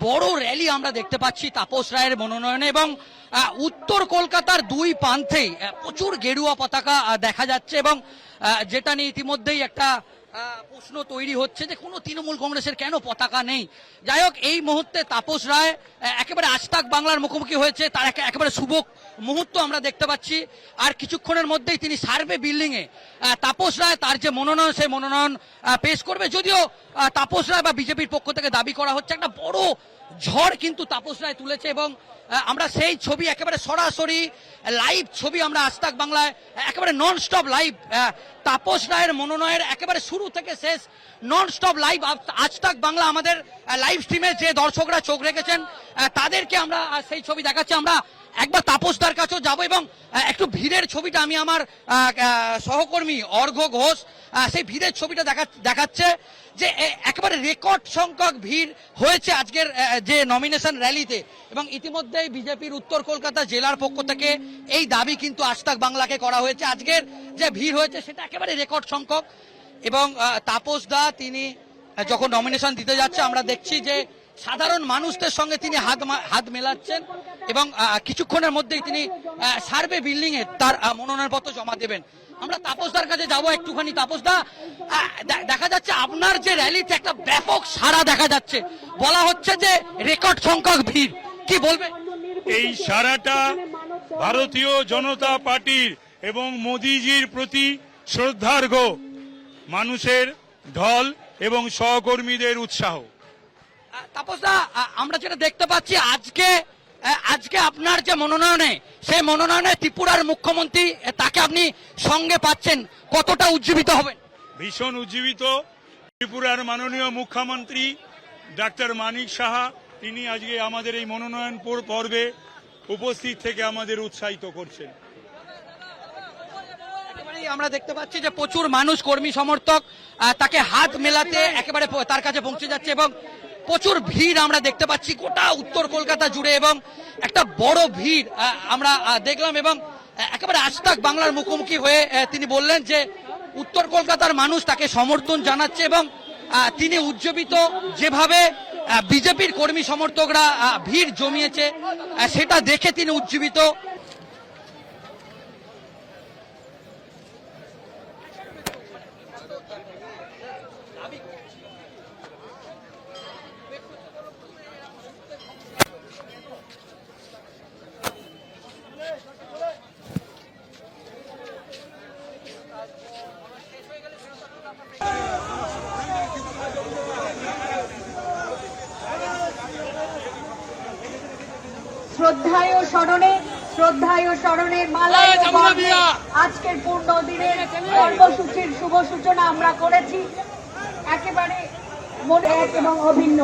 বড় র্যালি আমরা দেখতে পাচ্ছি তাপস রায়ের মনোনয়নে এবং উত্তর কলকাতার দুই প্রান্তেই প্রচুর গেরুয়া পতাকা দেখা যাচ্ছে এবং যেটা নিয়ে ইতিমধ্যেই একটা প্রশ্ন তৈরি হচ্ছে যে কোনো তৃণমূল কংগ্রেসের কেন পতাকা নেই? যাই হোক, এই মুহূর্তে তাপস রায় একেবারে আজতাক বাংলার মুখোমুখি হয়েছে, তার একে- একেবারে শুভক মুহূর্ত আমরা দেখতে পাচ্ছি। আর কিছুক্ষণের মধ্যেই তিনি সার্ভে বিল্ডিং এ। তাপস রায় তার যে মনোনয়ন, সেই মনোনয়ন পেশ করবে। যদিও তাপস রায় বা বিজেপির পক্ষ থেকে দাবি করা হচ্ছে, একটা বড় ঝড় কিন্তু তাপস রায় তুলেছে এবং আমরা সেই ছবি একেবারে সরাসরি লাইভ ছবি আমরা আজতাক বাংলায় একেবারে নন স্টপ লাইভ তাপস রায়ের মনোনয়ের একেবারে শুরু থেকে শেষ non stop live Aaj Tak Bangla আমাদের লাইভ স্ট্রিমে যে দর্শকরা চোখ রেখেছেন তাদেরকে আমরা সেই ছবি দেখাচ্ছি। আমরা একবার তাপসদার কাছেও যাব এবং একটু ভিড়ের ছবিটা আমি আমার সহকর্মী অর্ঘ ঘোষ সেই ভিড়ের ছবিটা দেখা- দেখাচ্ছে যে একেবারে রেকর্ড সংখ্যক ভিড় হয়েছে আজকের যে নমিনেশন র্যালিতে এবং ইতিমধ্যেই বিজেপির উত্তর কলকাতা জেলার পক্ষ থেকে এই দাবি কিন্তু আজতাক বাংলাকে করা হয়েছে। আজকের যে ভিড় হয়েছে সেটা একেবারে রেকর্ড সংখ্যক। এবং তাপস দা তিনি যখন নমিনেশন দিতে যাচ্ছে, আমরা দেখছি যে সাধারণ মানুষদের সঙ্গে তিনি হাত হাত মেলাচ্ছেন এবং কিছুক্ষণের মধ্যেই তিনি সার্ভে বিল্ডিং এ তার মনোনয়নপত্র জমা দেবেন। আমরা তাপসদার কাছে যাব একটুখানি। তাপসদা দেখা যাচ্ছে আপনার যে র্যালিতে একটা ব্যাপক সারা দেখা যাচ্ছে। বলা হচ্ছে যে রেকর্ড সংখ্যক ভিড়। কি বলবে? এই সারাটা ভারতীয় জনতা পার্টির এবং মোদিজির প্রতি শ্রদ্ধার্ঘ। মানুষের ঢল এবং সহকর্মীদের উৎসাহ। তাপসদা আমরা যেটা দেখতে পাচ্ছি আজকে আজকে আপনার যে মনোনয়নে সেই মনোনয়নে ত্রিপুরার মুখ্যমন্ত্রী তাকে আপনি সঙ্গে পাচ্ছেন। কতটা উজ্জীবিত হবেন? ভীষণ উজ্জীবিত ত্রিপুরার মাননীয় মুখ্যমন্ত্রী ডাক্তার মানিক সাহা তিনি আজকে আমাদের এই মনোনয়ন পর্বে উপস্থিত থেকে আমাদের উৎসাহিত করছেন। আমরা দেখতে পাচ্ছি যে প্রচুর মানুষ কর্মী সমর্থক তাকে হাত মেলাতে একেবারে তার কাছে পৌঁছে যাচ্ছে এবং প্রচুর ভিড় আমরা দেখতে পাচ্ছি গোটা উত্তর কলকাতা জুড়ে এবং একটা বড় ভিড় আমরা দেখলাম এবং একেবারে আজতাক বাংলার মুখোমুখি হয়ে তিনি বললেন যে উত্তর কলকাতার মানুষ তাকে সমর্থন জানাচ্ছে এবং তিনি উজ্জীবিত যেভাবে বিজেপির কর্মী সমর্থকরা ভিড় জমিয়েছে সেটা দেখে তিনি উজ্জীবিত। শ্রদ্ধায় ও স্মরণে শ্রদ্ধায় ও স্মরণে মালায় আজকের পূর্ণ দিনের কর্মসূচির শুভ সূচনা আমরা করেছি। একেবারে মনে এক এবং অভিন্ন।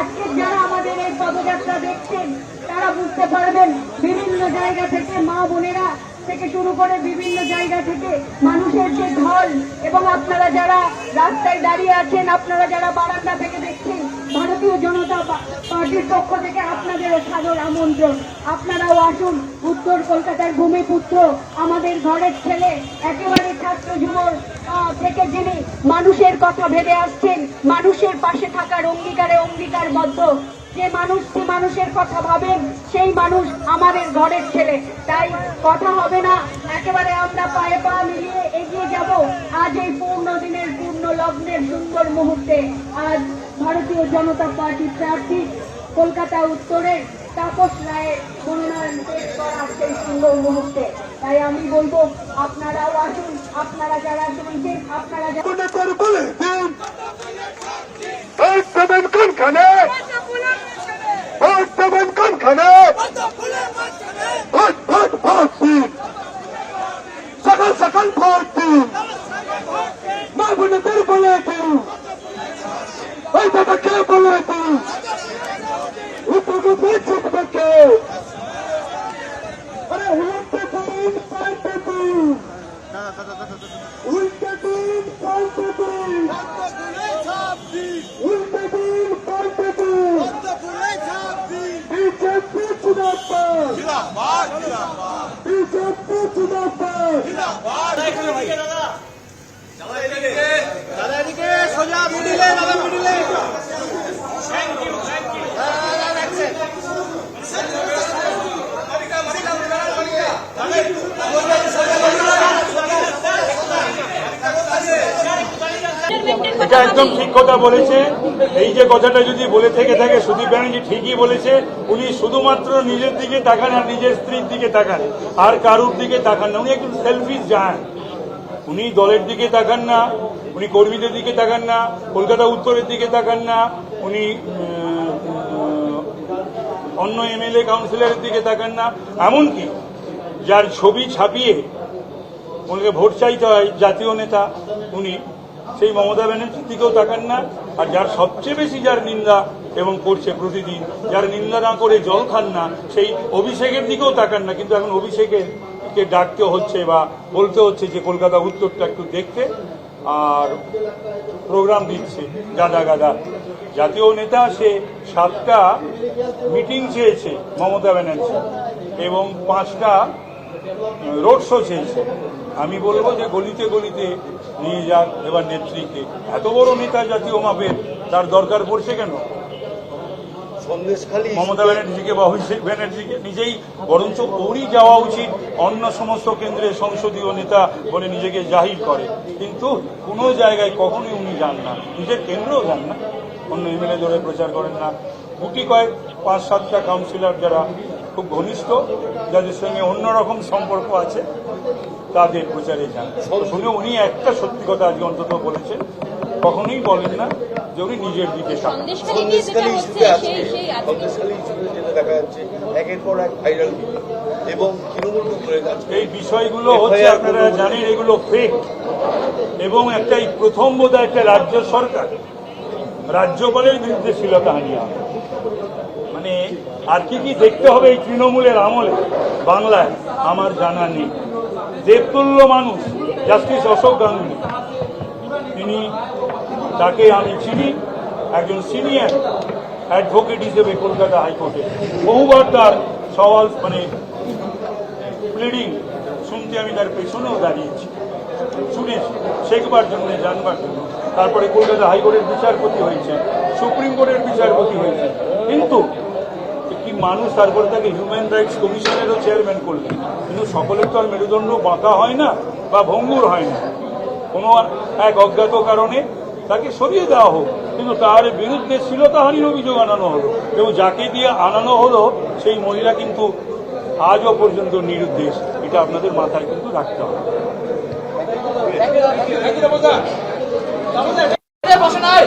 আজকে যারা আমাদের এই পদযাত্রা দেখছেন তারা বুঝতে পারবেন বিভিন্ন জায়গা থেকে মা বোনেরা থেকে শুরু করে বিভিন্ন জায়গা থেকে মানুষের যে ঢল এবং আপনারা যারা রাস্তায় দাঁড়িয়ে আছেন আপনারা যারা বারান্দা থেকে দেখছেন ভারতীয় জনতা পার্টির পক্ষ থেকে আপনাদের সাদর আমন্ত্রণ। আপনারাও আসুন, উত্তর কলকাতার ভূমিপুত্র, আমাদের ঘরের ছেলে, একেবারে ছাত্র যুবর থেকে যিনি মানুষের কথা ভেবে আসছেন, মানুষের পাশে থাকার অঙ্গীকারে অঙ্গীকারবদ্ধ। যে মানুষ মানুষের কথা ভাবেন, সেই মানুষ আমাদের ঘরের ছেলে। তাই কথা হবে না, একেবারে আমরা পায়ে পা মিলিয়ে এগিয়ে যাব। আজ এই পূর্ণ দিনের পূর্ণ লগ্নের সুন্দর মুহূর্তে আজ ভারতীয় জনতা পার্টি প্রার্থী কলকাতা উত্তরের তাপস রায়ের মনোনয়ন পেশ করার সেই সুন্দর মুহূর্তে। তাই আমি বলব, আপনারাও আসুন, আপনারা যারা শুনছেন আপনারা যারা নেতার বলে দিন ভোট দেবেন কোনখানে ভোট কোনখানে ভোট ভোট ভোট দিন সকাল সকাল ভোট দিন। মা বোনেদের বলে দিন। ওই দাদাকে বলে দিন? উপকূপে জিতবে কে? আরে উল্টে দিন উল্টে দিন। দাদা এদিকে সোজা মিডিলে দাদা মিডিলে। এটা একদম ঠিক কথা বলেছে। এই যে কথাটা যদি বলে থেকে থাকে, সুদীপ ব্যানার্জি ঠিকই বলেছে। উনি শুধুমাত্র নিজের দিকে তাকান আর নিজের স্ত্রীর দিকে তাকান। আর কারুর দিকে তাকান না, উনি একজন সেলফিশ যান উনি দলের দিকে তাকান না, উনি কর্মীদের দিকে তাকান না, কলকাতা উত্তরের দিকে তাকান না, উনি অন্য এমএলএ কাউন্সিলরের দিকে তাকান না। এমনকি যার ছবি ছাপিয়ে ওনাকে ভোট চাইতে হয় জাতীয় নেতা, উনি সেই মমতা ব্যানার্জির দিকেও তাকান না, আর যার সবচেয়ে বেশি যার নিন্দা এবং করছে প্রতিদিন, যার নিন্দা না করে জল খান না, সেই অভিষেকের দিকেও তাকান না। কিন্তু এখন অভিষেকের কে ডাকতে হচ্ছে বা বলতে হচ্ছে যে, কলকাতা উত্তরটা একটু দেখতে। আর প্রোগ্রাম দিচ্ছে গাদা গাদা। জাতীয় নেতা সে সাতটা মিটিং চেয়েছে মমতা ব্যানার্জি, এবং পাঁচটা রোড শো চেয়েছে আমি বলব যে গলিতে গলিতে নিয়ে যাক এবার নেত্রীকে। এত বড় নেতা জাতীয় মাপের তার দরকার পড়ছে কেন? মমতা ব্যানার্জিকে বা অভিষেক ব্যানার্জিকে নিজেই বরঞ্চ ওরই যাওয়া উচিত অন্য সমস্ত কেন্দ্রের সংসদীয় নেতা বলে নিজেকে জাহির করে। কিন্তু কোনো জায়গায় কখনোই উনি যান না। নিজের কেন্দ্রেও যান না। অন্য এমএলএ ধরে প্রচার করেন না। গুটি কয়েক পাঁচ সাতটা কাউন্সিলর যারা খুব ঘনিষ্ঠ যাদের সঙ্গে অন্যরকম সম্পর্ক আছে তাদের প্রচারে যান। শুনে উনি একটা সত্যি কথা আজকে অন্তত বলেছেন কখনোই বলেন না যে উনি নিজের দিকে এবং এই বিষয়গুলো হচ্ছে আপনারা জানেন এগুলো ফেক এবং একটা প্রথম বোধ একটা রাজ্য সরকার রাজ্যপালের বিরুদ্ধে শিলতাহানি হবে। আর কি কি দেখতে হবে এই তৃণমূলের আমলে? বাংলায় আমার জানা নেই। দেবতুল্য মানুষ, জাস্টিস অশোক গাঙ্গুলি। তিনি তাকে আমি চিনি, একজন সিনিয়র অ্যাডভোকেট হিসেবে কলকাতা হাইকোর্টে। বহুবার তার সওয়াল মানে প্লিডিং শুনতে আমি তার পেছনেও দাঁড়িয়েছি। শুনেছি, শেখবার জন্য, জানবার জন্য। তারপরে কলকাতা হাইকোর্টের বিচারপতি হয়েছে সুপ্রিম কোর্টের বিচারপতি হয়েছে কিন্তু একটি মানুষ তারপরে তাকে হিউম্যান রাইটস কমিশনেরও চেয়ারম্যান করলেন কিন্তু সকলের তো আর মেরুদণ্ড বাঁকা হয় না বা ভঙ্গুর হয় না। কোনো এক অজ্ঞাত কারণে তাকে সরিয়ে দেওয়া হোক। কিন্তু তার বিরুদ্ধে শ্লীলতাহানির অভিযোগ আনানো হলো। এবং যাকে দিয়ে আনানো হলো, সেই মহিলা কিন্তু আজও পর্যন্ত নিরুদ্দেশ। এটা আপনাদের মাথায় কিন্তু রাখতে হবে। বসে নাই।